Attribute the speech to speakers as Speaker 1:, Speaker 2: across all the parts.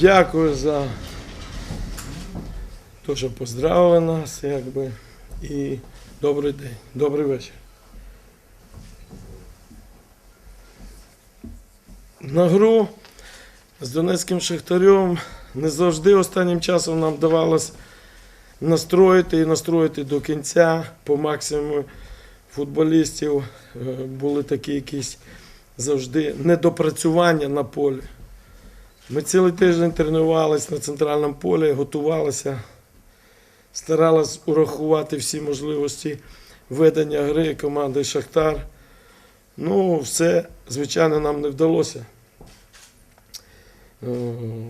Speaker 1: Дякую за те, що поздравили нас, якби. І добрий день, добрий вечір. На гру з Донецьким Шахтарем не завжди останнім часом нам вдавалося настроїти і настроїти до кінця по максимуму футболістів. Е, Були такі якісь завжди недопрацювання на полі. Ми цілий тиждень тренувалися на центральному полі, готувалися, старалися урахувати всі можливості ведення гри команди Шахтар. Ну, все, звичайно, нам не вдалося. Е,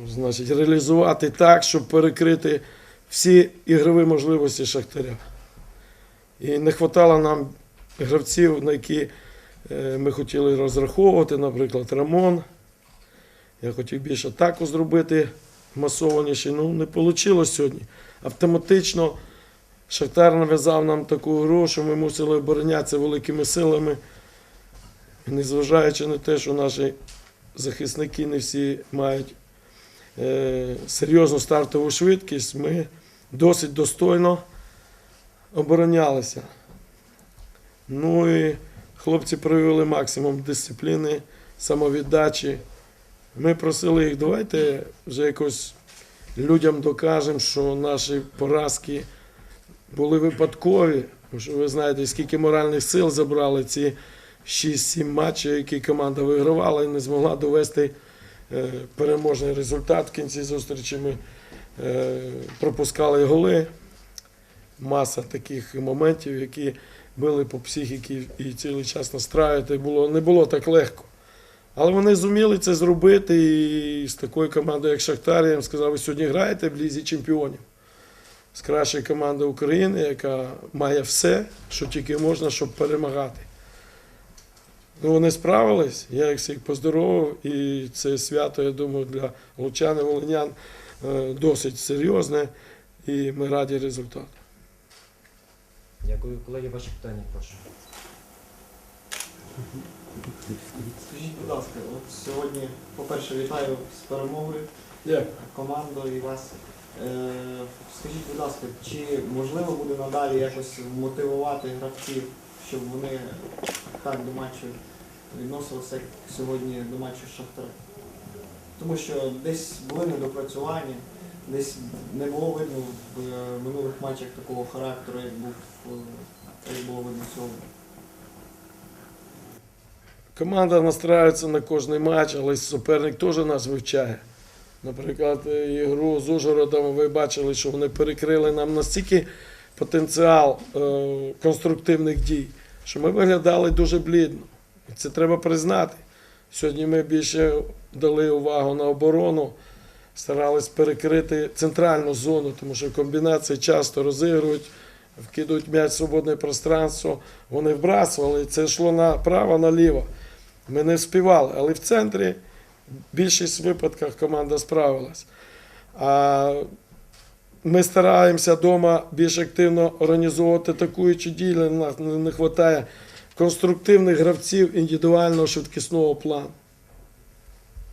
Speaker 1: Значить, реалізувати так, щоб перекрити всі ігрові можливості Шахтаря. І не вистачало нам гравців, на які е, ми хотіли розраховувати, наприклад, Рамон. Я хотів більше атаку зробити масованіше. Ну, не вийшло сьогодні. Автоматично Шахтар нав'язав нам таку гру, що ми мусили оборонятися великими силами. Незважаючи на те, що наші захисники не всі мають е, серйозну стартову швидкість, ми досить достойно оборонялися. Ну і хлопці проявили максимум дисципліни, самовіддачі. Ми просили їх, давайте вже якось людям докажемо, що наші поразки були випадкові. Тому що ви знаєте, скільки моральних сил забрали ці 6-7 матчів, які команда вигравала і не змогла довести е, переможний результат в кінці зустрічі. Ми е, пропускали голи. Маса таких моментів, які били по психіки і цілий час настраювати. Було, не було так легко. Але вони зуміли це зробити і з такою командою, як Шахтар, я їм сказав, ви сьогодні граєте в Лізі чемпіонів. З кращої команди України, яка має все, що тільки можна, щоб перемагати. Ну, вони справились, я їх всіх поздоровив, і це свято, я думаю, для лучан і волинян е, досить серйозне, і ми раді результату.
Speaker 2: Дякую, колеги. Ваші питання, прошу.
Speaker 3: Скажіть, будь ласка, от сьогодні, по-перше, вітаю з перемогою команду і вас. Е, скажіть, будь ласка, чи можливо буде надалі якось мотивувати гравців, щоб вони так до матчу відносилися, як сьогодні до матчу з Шахтарем? Тому що десь були недопрацювання, десь не було видно в е, минулих матчах такого характеру, як був е, як було видно сьогодні.
Speaker 1: Команда настраюється на кожний матч, але суперник теж нас вивчає. Наприклад, е, ігру з Ужгородом ви бачили, що вони перекрили нам настільки потенціал е, конструктивних дій, що ми виглядали дуже блідно. Це треба признати. Сьогодні ми більше дали увагу на оборону, старались перекрити центральну зону, тому що комбінації часто розігрують, вкидують м'яч в свободне пространство. Вони вбрасували, це йшло направо, наліво. Ми не вспівали, але в центрі в більшість випадках команда справилась. А ми стараємося вдома більш активно організовувати атакуючі дії, нас не вистачає конструктивних гравців індивідуального швидкісного плану.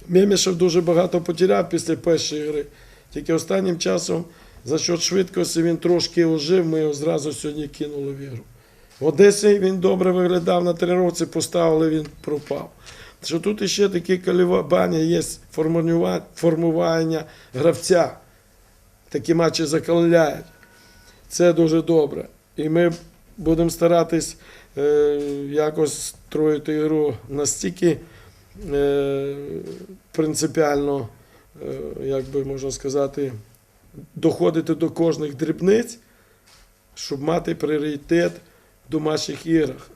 Speaker 1: Мємішев дуже багато потеряв після першої гри. Тільки останнім часом за счет швидкості він трошки ожив, ми його зразу сьогодні кинули в ігру. В Одесі він добре виглядав на тренувці, поставили, він пропав. Що тут іще такі колебання є формування, гравця. Такі матчі закаляють. Це дуже добре. І ми будемо старатись е, якось строїти ігру настільки е, принципіально, е, як би можна сказати, доходити до кожних дрібниць, щоб мати пріоритет домашніх іграх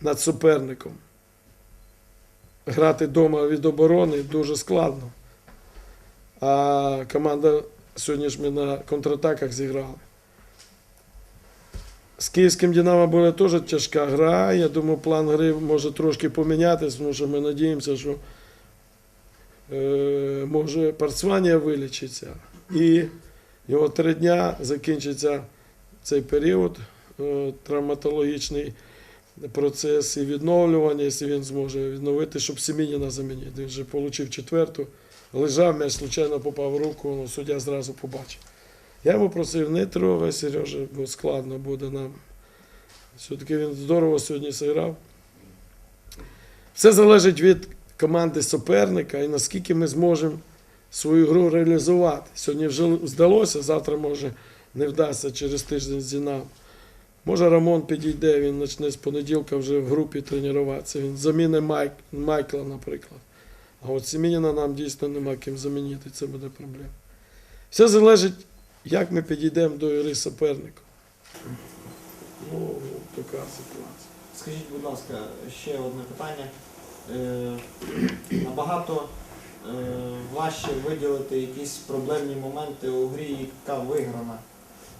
Speaker 1: над суперником. Грати вдома від оборони дуже складно. А команда сьогодні ж ми на контратаках зіграли. З київським Динамо буде теж тяжка гра. Я думаю, план гри може трошки помінятися, тому що ми надіємося, що е, може Парцванія вилічиться. І його три дня закінчиться цей період травматологічний процес і відновлювання, якщо він зможе відновити, щоб Семініна замінити. Він вже отримав четверту лежав, м'яч случайно попав в руку, ну, суддя зразу побачив. Я йому просив, не трогай, Сережа, бо складно буде нам. Все-таки він здорово сьогодні зіграв. Все залежить від команди суперника і наскільки ми зможемо свою гру реалізувати. Сьогодні вже вдалося, завтра може не вдасться через тиждень з Динамо. Може Рамон підійде, він почне з понеділка вже в групі тренуватися. Він заміни Майк, Майкла, наприклад. А от Сімініна нам дійсно нема ким замінити, це буде проблема. Все залежить, як ми підійдемо до гри суперника. Ну, така ситуація.
Speaker 3: Скажіть, будь ласка, ще одне питання. Е, набагато е, важче виділити якісь проблемні моменти у грі, яка виграна.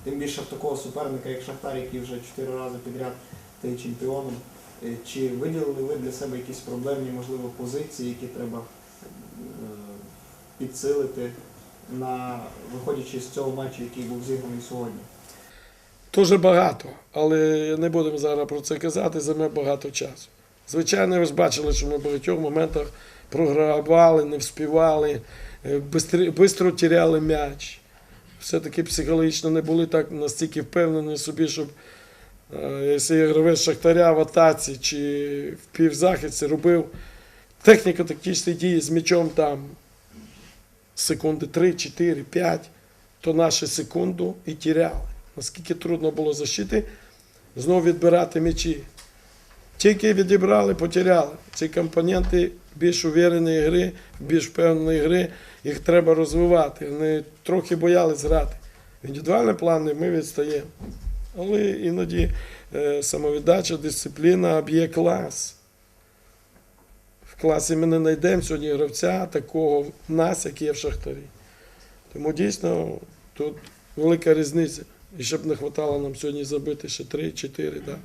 Speaker 3: Тим більше в такого суперника, як Шахтар, який вже чотири рази підряд стає чемпіоном. Е, Чи виділили ви для себе якісь проблемні, можливо, позиції, які треба е, підсилити, на, виходячи з цього матчу, який був зіграний сьогодні?
Speaker 1: Дуже багато, але не будемо зараз про це казати, займе багато часу. Звичайно, ви ж бачили, що ми в багатьох моментах програвали, не вспівали, швидко тіряли м'яч. Все-таки психологічно не були так настільки впевнені собі, щоб е, якщо є гравець Шахтаря в атаці чи в півзахисті робив техніко-тактичні дії з м'ячом там секунди 3, 4, 5, то наші секунду і тіряли. Наскільки трудно було защити, знову відбирати м'ячі. Тільки відібрали, потеряли. Ці компоненти більш увіреної гри, більш впевненої гри, їх треба розвивати. Вони трохи боялись грати. Індивідуальні плани ми відстаємо. Але іноді е, самовіддача, дисципліна б'є клас. В класі ми не знайдемо сьогодні гравця такого в нас, як є в Шахтарі. Тому дійсно тут велика різниця. І щоб не вистачало нам сьогодні забити ще 3-4, да.